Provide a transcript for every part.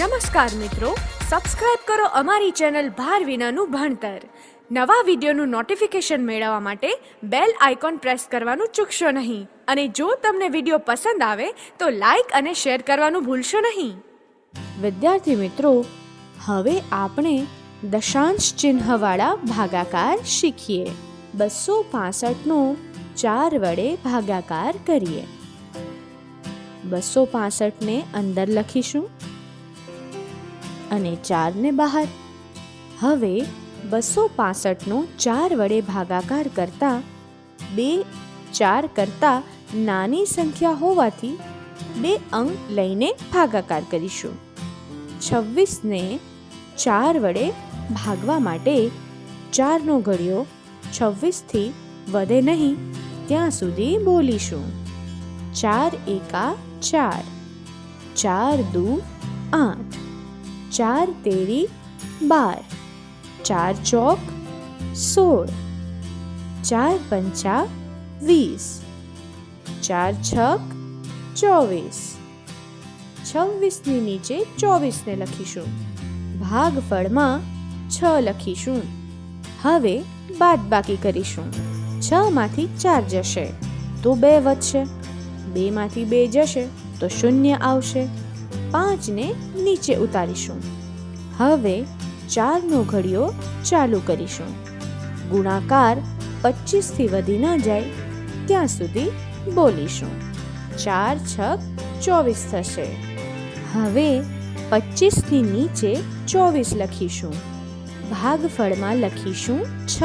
નમસ્કાર મિત્રો સબસ્ક્રાઇબ કરો અમારી ચેનલ ભાર વિનાનું ભણતર. નવા વિડીયોનું નોટિફિકેશન મેળવવા માટે બેલ આઇકોન પ્રેસ કરવાનું ચૂકશો નહીં. અને જો તમને વીડિયો પસંદ આવે, તો લાઈક અને શેર કરવાનું ભૂલશો નહીં. વિદ્યાર્થી મિત્રો, હવે આપણે દશાંશ ચિહ્નવાળા ભાગાકાર શીખીએ. બસો પાસઠનો ચાર વડે ભાગાકાર કરીએ. બસો પાસઠને અંદર લખીશું. અને ચારને બહાર. હવે બસો પાસઠનો ચાર વડે ભાગાકાર કરતા બે ચાર કરતા નાની સંખ્યા હોવાથી બે અંક લઈને ભાગાકાર કરીશું. છવ્વીસને ચાર વડે ભાગવા માટે ચારનો ઘડિયો છવ્વીસથી વધે નહીં, ત્યાં સુધી બોલીશું. ચાર એકા ચાર. ચાર દુ આઠ. ચાર તેરી બાર, ચાર ચોક સોળ, ચાર પંચા વીસ, ચાર છક ચોવીસ. છવ્વીસની નીચે ચોવીસને લખીશું. ભાગફળમાં છ લખીશું. હવે બાદ બાકી કરીશું. છ માંથી ચાર જશે તો બે વધશે. બેમાંથી બે જશે તો શૂન્ય આવશે. પાંચને નીચે ઉતારીશું. હવે ચારનો ઘડિયો ચાલુ કરીશું. ગુણાકાર પચીસથી વધી ન જાય, ત્યાં સુધી બોલીશું. ચાર છક ચોવીસ થશે. હવે પચીસથી નીચે ચોવીસ લખીશું. ભાગફળમાં લખીશું છ.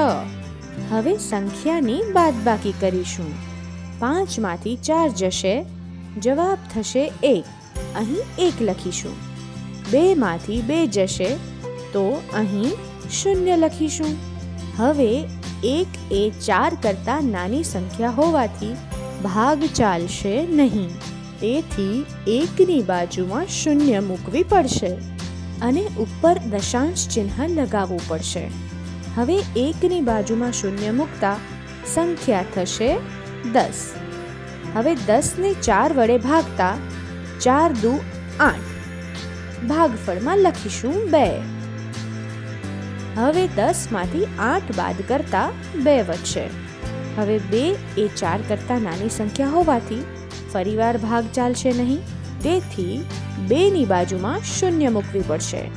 હવે સંખ્યાની બાદબાકી કરીશું. પાંચમાંથી ચાર જશે, જવાબ થશે એક. અહીં એક લખીશું. બેમાંથી બે જશે, તો અહીં શૂન્ય લખીશું. હવે એક એ ચાર કરતાં નાની સંખ્યા હોવાથી ભાગ ચાલશે નહીં. તેથી એકની બાજુમાં શૂન્ય મૂકવી પડશે અને ઉપર દશાંશ ચિહ્ન લગાવવું પડશે. હવે એકની બાજુમાં શૂન્ય મૂકતા સંખ્યા થશે દસ. હવે દસને ચાર વડે ભાગતા ચાર દુ આઠ. ભાગફળમાં લખીશું બે. હવે દસમાંથી આઠ બાદ કરતા બે વધશે. હવે બે એ ચાર કરતાં નાની સંખ્યા હોવાથી ફરીવાર ભાગ ચાલશે નહીં. તેથી બેની બાજુમાં શૂન્ય મૂકવી પડશે.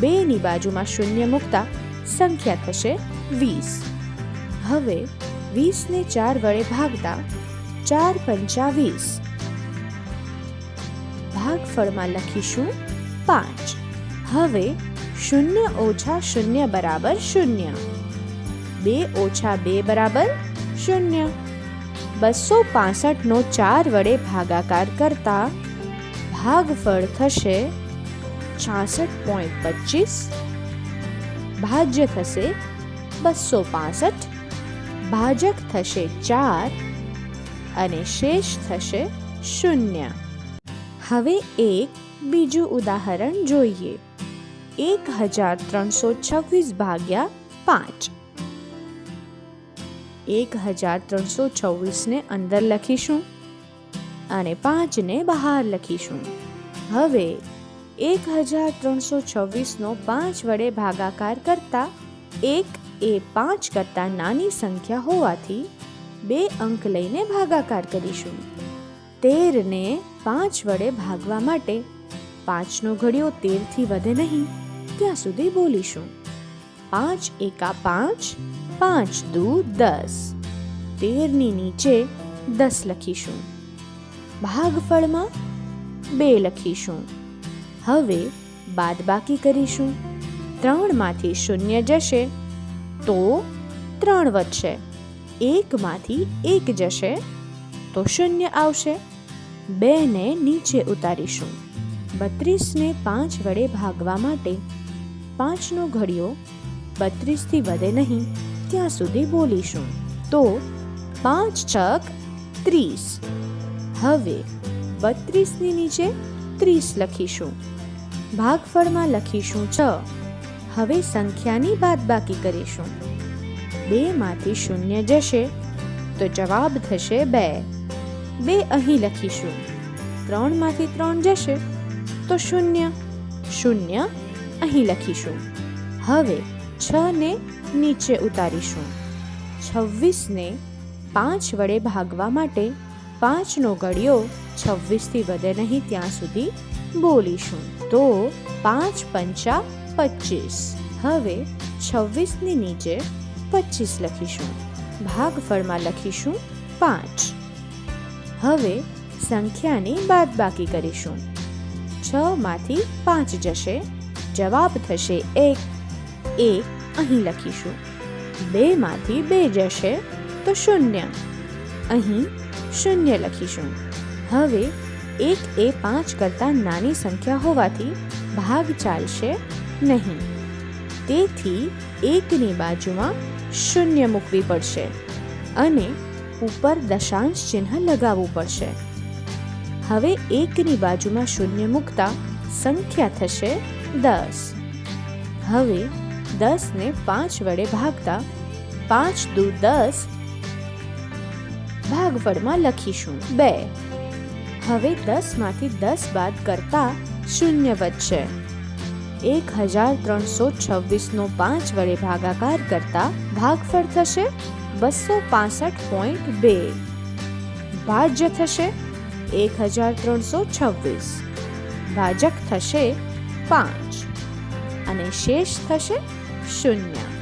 બેની બાજુમાં શૂન્ય મૂકતા સંખ્યા થશે વીસ. હવે વીસને ચાર વડે ભાગતા ચાર પંચા વીસ. ભાગફળમાં લખીશું પાંચ. હવે શૂન્ય ઓછા શૂન્ય બરાબર શૂન્ય. બે ઓછા બે બરાબર શૂન્ય. બસો પાસઠનો ચાર વડે ભાગાકાર કરતા ભાગફળ થશે છાસઠ પોઈન્ટ પચીસ. ભાજ્ય થશે બસો પાસઠ. ભાજક થશે ચાર અને શેષ થશે શૂન્ય. હવે એક બીજું ઉદાહરણ જોઈએ. એક હજાર ત્રણસો છવ્વીસ ભાગ્યા પાંચ. એક હજાર ત્રણસો છવ્વીસને અંદર લખીશું અને પાંચને બહાર લખીશું. હવે એક હજાર ત્રણસો છવ્વીસનો પાંચ વડે ભાગાકાર કરતા એક એ પાંચ કરતાં નાની સંખ્યા હોવાથી બે અંક લઈને ભાગાકાર કરીશું. તેરને પાંચ વડે ભાગવા માટે પાંચનો ઘડિયો તેરથી વધે નહીં, ત્યાં સુધી બોલીશું. પાંચ એકા પાંચ પાંચ દુ દસ. તેરની નીચે દસ લખીશું. ભાગફળમાં બે લખીશું. હવે બાદબાકી કરીશું. ત્રણમાંથી શૂન્ય જશે, તો ત્રણ વધશે. એકમાંથી એક જશે તો શૂન્ય આવશે. બેને નીચે ઉતારીશું. બત્રીસને પાંચ વડે ભાગવા માટે પાંચનો ઘડિયો બત્રીસથી વધે નહીં, ત્યાં સુધી બોલીશું. તો પાંચ છક ત્રીસ. હવે બત્રીસની નીચે ત્રીસ લખીશું. ભાગફળમાં લખીશું છ. હવે સંખ્યાની બાદબાકી કરીશું. બેમાંથી શૂન્ય જશે, તો જવાબ થશે બે. બે અહીં લખીશું. ત્રણમાંથી ત્રણ જશે, તો શૂન્ય શૂન્ય અહીં લખીશું. હવે છ ને નીચે ઉતારીશું. છવ્વીસને પાંચ વડે ભાગવા માટે પાંચનો ગળ્યો છવ્વીસથી વધે નહીં ત્યાં સુધી બોલીશું. તો પાંચ પંચા પચીસ. હવે છવ્વીસની નીચે પચીસ લખીશું. ભાગફળમાં લખીશું પાંચ. હવે સંખ્યાની બાદબાકી કરીશું. છમાંથી પાંચ જશે, જવાબ થશે એક. એક અહીં લખીશું. બેમાંથી બે જશે તો શૂન્ય. અહીં શૂન્ય લખીશું. હવે એક એ પાંચ કરતાં નાની સંખ્યા હોવાથી ભાગ ચાલશે નહીં. તેથી એકની બાજુમાં શૂન્ય મૂકવી પડશે. અને ઉપર દશાંશ ચિહ્ન લગાવવું પડશે. હવે એકની બાજુમાં શૂન્ય મૂકતા સંખ્યા થશે દસ. હવે દસને પાંચ વડે ભાગતા પાંચ દુ દસ ભાગફળમાં લખીશું બે. હવે દસમાંથી દસ બાદ કરતા શૂન્ય વધશે. એક હજાર ત્રણસો છવ્વીસનો પાંચ વડે ભાગાકાર કરતા ભાગફળ થશે બસો પાસઠ પોઈન્ટ બે. ભાજ્ય થશે એક હજાર ત્રણસો છવ્વીસ. ભાજક થશે પાંચ. અને શેષ થશે શૂન્ય.